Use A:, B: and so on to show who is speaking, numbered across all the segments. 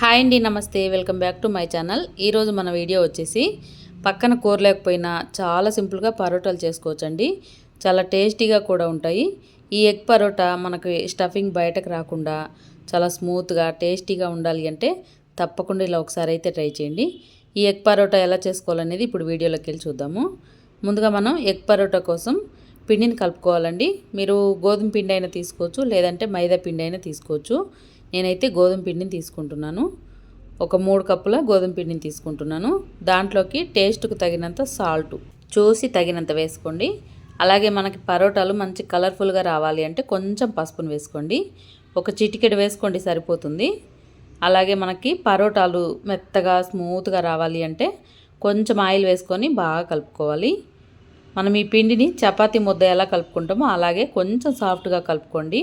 A: Hi అండి నమస్తే welcome back to my channel. ఈరోజు మన వీడియో వచ్చేసి పక్కన కూర లేకపోయినా చాలా సింపుల్గా పరోటాలు చేసుకోవచ్చండి. చాలా టేస్టీగా కూడా ఉంటాయి. ఈ ఎగ్ పరోటా మనకి స్టఫింగ్ బయటకు రాకుండా చాలా స్మూత్గా టేస్టీగా ఉండాలి అంటే తప్పకుండా ఇలా ఒకసారి అయితే ట్రై చేయండి. ఈ ఎగ్ పరోటా ఎలా చేసుకోవాలనేది ఇప్పుడు వీడియోలోకి వెళ్ళి చూద్దాము. ముందుగా మనం ఎగ్ పరోటా కోసం పిండిని కలుపుకోవాలండి. మీరు గోధుమ పిండి అయినా తీసుకోవచ్చు లేదంటే మైదా పిండి అయినా తీసుకోవచ్చు. నేనైతే గోధుమ పిండిని తీసుకుంటున్నాను. ఒక మూడు కప్పుల గోధుమ పిండిని తీసుకుంటున్నాను. దాంట్లోకి టేస్ట్కు తగినంత సాల్ట్. చూసి తగినంత వేసుకోండి. అలాగే మనకి పరోటాలు మంచి కలర్ఫుల్గా రావాలి అంటే కొంచెం పసుపును వేసుకోండి. ఒక చిటికెడు వేసుకోండి సరిపోతుంది. అలాగే మనకి పరోటాలు మెత్తగా స్మూత్గా రావాలి అంటే కొంచెం ఆయిల్ వేసుకొని బాగా కలుపుకోవాలి. మనం ఈ పిండిని చపాతీ ముద్ద ఎలా కలుపుకుంటామో అలాగే కొంచెం సాఫ్ట్గా కలుపుకోండి.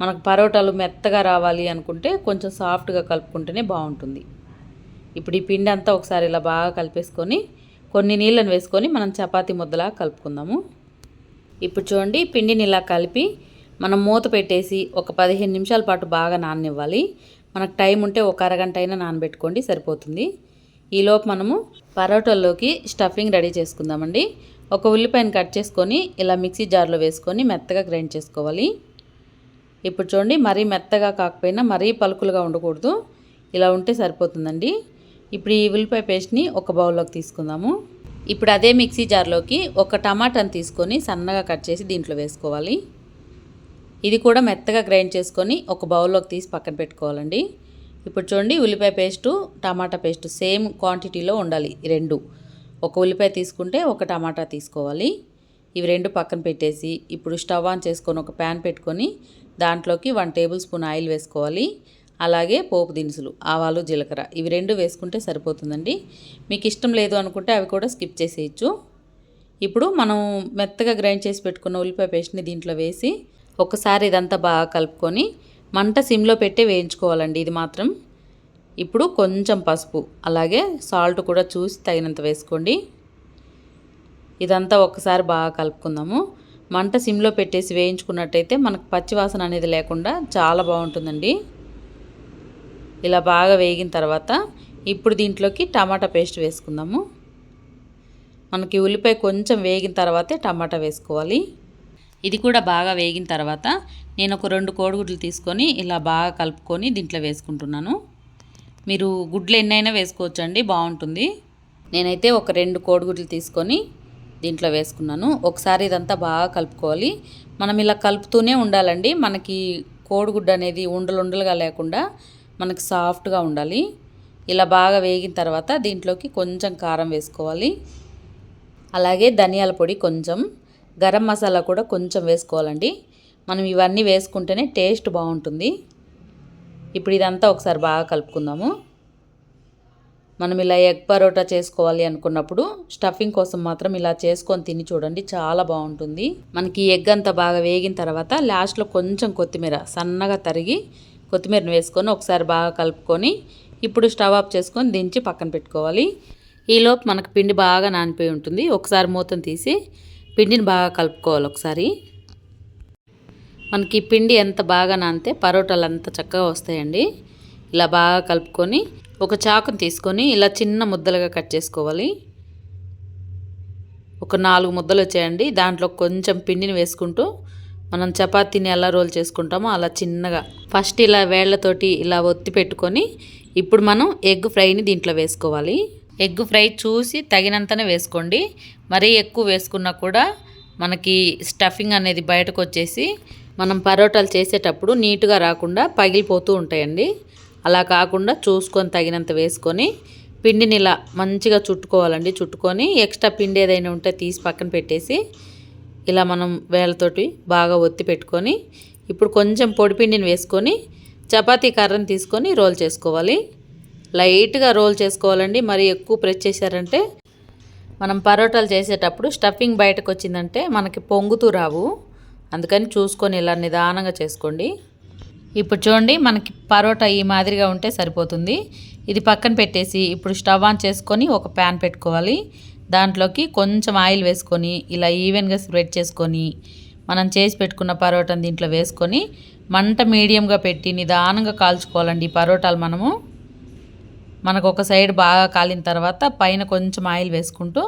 A: మనకు పరోటాలు మెత్తగా రావాలి అనుకుంటే కొంచెం సాఫ్ట్గా కలుపుకుంటేనే బాగుంటుంది. ఇప్పుడు ఈ పిండి అంతా ఒకసారి ఇలా బాగా కలిపేసుకొని కొన్ని నీళ్ళని వేసుకొని మనం చపాతి ముద్దలా కలుపుకుందాము. ఇప్పుడు చూడండి పిండిని ఇలా కలిపి మనం మూత పెట్టేసి ఒక పదిహేను నిమిషాల పాటు బాగా నాననివ్వాలి. మనకు టైం ఉంటే ఒక అరగంట అయినా నానబెట్టుకోండి సరిపోతుంది. ఈలోపు మనము పరోటాల్లోకి స్టఫింగ్ రెడీ చేసుకుందామండి. ఒక ఉల్లిపాయను కట్ చేసుకొని ఇలా మిక్సీ జార్లో వేసుకొని మెత్తగా గ్రైండ్ చేసుకోవాలి. ఇప్పుడు చూడండి మరీ మెత్తగా కాకపోయినా మరీ పలుకులుగా ఉండకూడదు. ఇలా ఉంటే సరిపోతుందండి. ఇప్పుడు ఈ ఉల్లిపాయ పేస్ట్ని ఒక బౌల్లోకి తీసుకుందాము. ఇప్పుడు అదే మిక్సీ జార్లోకి ఒక టమాటాని తీసుకొని సన్నగా కట్ చేసి దీంట్లో వేసుకోవాలి. ఇది కూడా మెత్తగా గ్రైండ్ చేసుకొని ఒక బౌల్లోకి తీసి పక్కన పెట్టుకోవాలండి. ఇప్పుడు చూడండి ఉల్లిపాయ పేస్టు టమాటా పేస్టు సేమ్ క్వాంటిటీలో ఉండాలి రెండు. ఒక ఉల్లిపాయ తీసుకుంటే ఒక టమాటా తీసుకోవాలి. ఇవి రెండు పక్కన పెట్టేసి ఇప్పుడు స్టవ్ ఆన్ చేసుకొని ఒక ప్యాన్ పెట్టుకొని దాంట్లోకి వన్ టేబుల్ స్పూన్ ఆయిల్ వేసుకోవాలి. అలాగే పోపు దినుసులు ఆవాలు జీలకర్ర ఇవి రెండు వేసుకుంటే సరిపోతుందండి. మీకు ఇష్టం లేదు అనుకుంటే అవి కూడా స్కిప్ చేసేయచ్చు. ఇప్పుడు మనం మెత్తగా గ్రైండ్ చేసి పెట్టుకున్న ఉల్లిపాయ పేస్ట్ని దీంట్లో వేసి ఒకసారి ఇదంతా బాగా కలుపుకొని మంట సిమ్లో పెట్టి వేయించుకోవాలండి ఇది మాత్రం. ఇప్పుడు కొంచెం పసుపు అలాగే సాల్ట్ కూడా చూసి తగినంత వేసుకోండి. ఇదంతా ఒకసారి బాగా కలుపుకుందాము. మంట సిమ్లో పెట్టేసి వేయించుకున్నట్టయితే మనకు పచ్చివాసన అనేది లేకుండా చాలా బాగుంటుందండి. ఇలా బాగా వేగిన తర్వాత ఇప్పుడు దీంట్లోకి టమాటా పేస్ట్ వేసుకుందాము. మనకి ఉల్లిపాయ కొంచెం వేగిన తర్వాతే టమాటా వేసుకోవాలి. ఇది కూడా బాగా వేగిన తర్వాత నేను ఒక రెండు కోడిగుడ్లు తీసుకొని ఇలా బాగా కలుపుకొని దీంట్లో వేసుకుంటున్నాను. మీరు గుడ్లు ఎన్నైనా వేసుకోవచ్చండి బాగుంటుంది. నేనైతే ఒక రెండు కోడిగుడ్లు తీసుకొని దీంట్లో వేసుకున్నాను. ఒకసారి ఇదంతా బాగా కలుపుకోవాలి. మనం ఇలా కలుపుతూనే ఉండాలండి. మనకి కోడిగుడ్డు అనేది ఉండలు ఉండలుగా లేకుండా మనకి సాఫ్ట్గా ఉండాలి. ఇలా బాగా వేగిన తర్వాత దీంట్లోకి కొంచెం కారం వేసుకోవాలి. అలాగే ధనియాల పొడి కొంచెం. గరం మసాలా కూడా కొంచెం వేసుకోవాలండి. మనం ఇవన్నీ వేసుకుంటేనే టేస్ట్ బాగుంటుంది. ఇప్పుడు ఇదంతా ఒకసారి బాగా కలుపుకుందాము. మనం ఇలా ఎగ్ పరోటా చేసుకోవాలి అనుకున్నప్పుడు స్టఫింగ్ కోసం మాత్రం ఇలా చేసుకొని తిని చూడండి చాలా బాగుంటుంది. మనకి ఎగ్ అంతా బాగా వేగిన తర్వాత లాస్ట్లో కొంచెం కొత్తిమీర సన్నగా తరిగి కొత్తిమీరను వేసుకొని ఒకసారి బాగా కలుపుకొని ఇప్పుడు స్టవ్ ఆఫ్ చేసుకొని దించి పక్కన పెట్టుకోవాలి. ఈలోపు మనకు పిండి బాగా నానిపోయి ఉంటుంది. ఒకసారి మూతను తీసి పిండిని బాగా కలుపుకోవాలి ఒకసారి. మనకి పిండి ఎంత బాగా నానితే పరోటాలు అంత చక్కగా వస్తాయండి. ఇలా బాగా కలుపుకొని ఒక చాకుని తీసుకొని ఇలా చిన్న ముద్దలుగా కట్ చేసుకోవాలి. ఒక నాలుగు ముద్దలు వచ్చేయండి. దాంట్లో కొంచెం పిండిని వేసుకుంటూ మనం చపాతీని ఎలా రోల్ చేసుకుంటామో అలా చిన్నగా ఫస్ట్ ఇలా వేళ్ళతోటి ఇలా ఒత్తి పెట్టుకొని ఇప్పుడు మనం ఎగ్ ఫ్రైని దీంట్లో వేసుకోవాలి. ఎగ్ ఫ్రై చూసి తగినంతనే వేసుకోండి. మరీ ఎక్కువ వేసుకున్నా కూడా మనకి స్టఫింగ్ అనేది బయటకు వచ్చేసి మనం పరోటాలు చేసేటప్పుడు నీట్గా రాకుండా పగిలిపోతూ ఉంటాయండి. అలా కాకుండా చూసుకొని తగినంత వేసుకొని పిండిని ఇలా మంచిగా చుట్టుకోవాలండి. చుట్టుకొని ఎక్స్ట్రా పిండి ఏదైనా ఉంటే తీసి పక్కన పెట్టేసి ఇలా మనం వేలతోటి బాగా ఒత్తి పెట్టుకొని ఇప్పుడు కొంచెం పొడిపిండిని వేసుకొని చపాతీ కర్రని తీసుకొని రోల్ చేసుకోవాలి. లైట్గా రోల్ చేసుకోవాలండి. మరి ఎక్కువ ప్రెస్ చేశారంటే మనం పరోటాలు చేసేటప్పుడు స్టఫింగ్ బయటకు వచ్చిందంటే మనకి పొంగుతూ రావు. అందుకని చూసుకొని ఇలా నిదానంగా చేసుకోండి. ఇప్పుడు చూడండి మనకి పరోటా ఈ మాదిరిగా ఉంటే సరిపోతుంది. ఇది పక్కన పెట్టేసి ఇప్పుడు స్టవ్ ఆన్ చేసుకొని ఒక ప్యాన్ పెట్టుకోవాలి. దాంట్లోకి కొంచెం ఆయిల్ వేసుకొని ఇలా ఈవెన్గా స్ప్రెడ్ చేసుకొని మనం చేసి పెట్టుకున్న పరోటాను దీంట్లో వేసుకొని మంట మీడియంగా పెట్టి నిదానంగా కాల్చుకోవాలండి ఈ పరోటాలు మనము. మనకు ఒక సైడ్ బాగా కాలిన తర్వాత పైన కొంచెం ఆయిల్ వేసుకుంటూ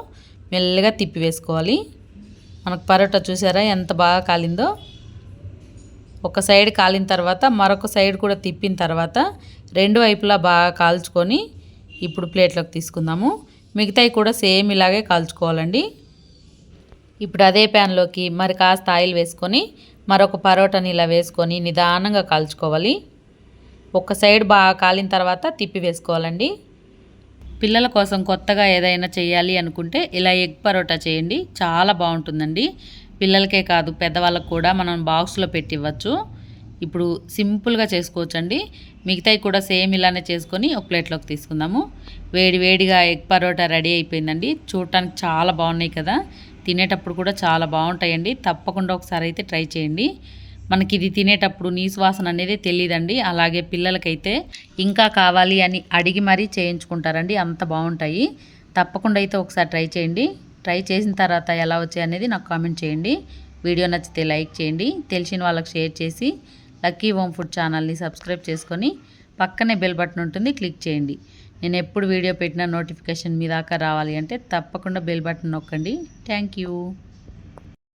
A: మెల్లగా తిప్పి వేసుకోవాలి. మనకు పరోటా చూసారా ఎంత బాగా కాలిందో? ఒక సైడ్ కాలిన తర్వాత మరొక సైడ్ కూడా తిప్పిన తర్వాత రెండు వైపులా బాగా కాల్చుకొని ఇప్పుడు ప్లేట్లోకి తీసుకుందాము. మిగతాయి కూడా సేమ్ ఇలాగే కాల్చుకోవాలండి. ఇప్పుడు అదే ప్యాన్లోకి మరి కాస్త ఆయిల్ వేసుకొని మరొక పరోటాని ఇలా వేసుకొని నిదానంగా కాల్చుకోవాలి. ఒక సైడ్ బాగా కాలిన తర్వాత తిప్పి వేసుకోవాలండి. పిల్లల కోసం కొత్తగా ఏదైనా చేయాలి అనుకుంటే ఇలా ఎగ్ పరోటా చేయండి. చాలా బాగుంటుందండి. పిల్లలకే కాదు పెద్దవాళ్ళకు కూడా మనం బాక్స్లో పెట్టి ఇవ్వచ్చు ఇప్పుడు సింపుల్గా చేసుకోవచ్చండి. మిగతాయి కూడా సేమ్ ఇలానే చేసుకొని ఒక ప్లేట్లోకి తీసుకుందాము. వేడి వేడిగా ఎగ్ పరోటా రెడీ అయిపోయిందండి. చూడటానికి చాలా బాగున్నాయి కదా. తినేటప్పుడు కూడా చాలా బాగుంటాయండి. తప్పకుండా ఒకసారి అయితే ట్రై చేయండి. మనకి ఇది తినేటప్పుడు నీసు వాసన అనేది తెలియదండి అలాగే పిల్లలకైతే ఇంకా కావాలి అని అడిగి మరీ చేయించుకుంటారండి. అంత బాగుంటాయి. తప్పకుండా అయితే ఒకసారి ట్రై చేయండి. ట్రై చేసిన తర్వాత ఎలా వచ్చాయి అనేది నాకు కామెంట్ చేయండి. వీడియో నచ్చితే లైక్ చేయండి. తెలిసిన వాళ్ళకి షేర్ చేసి లక్కీ హోమ్ ఫుడ్ ఛానల్ని సబ్స్క్రైబ్ చేసుకొని పక్కనే బెల్ బటన్ ఉంటుంది క్లిక్ చేయండి. నేను ఎప్పుడు వీడియో పెట్టిన నోటిఫికేషన్ మీ దాకా రావాలి అంటే తప్పకుండా బెల్ బటన్ నొక్కండి. Thank you.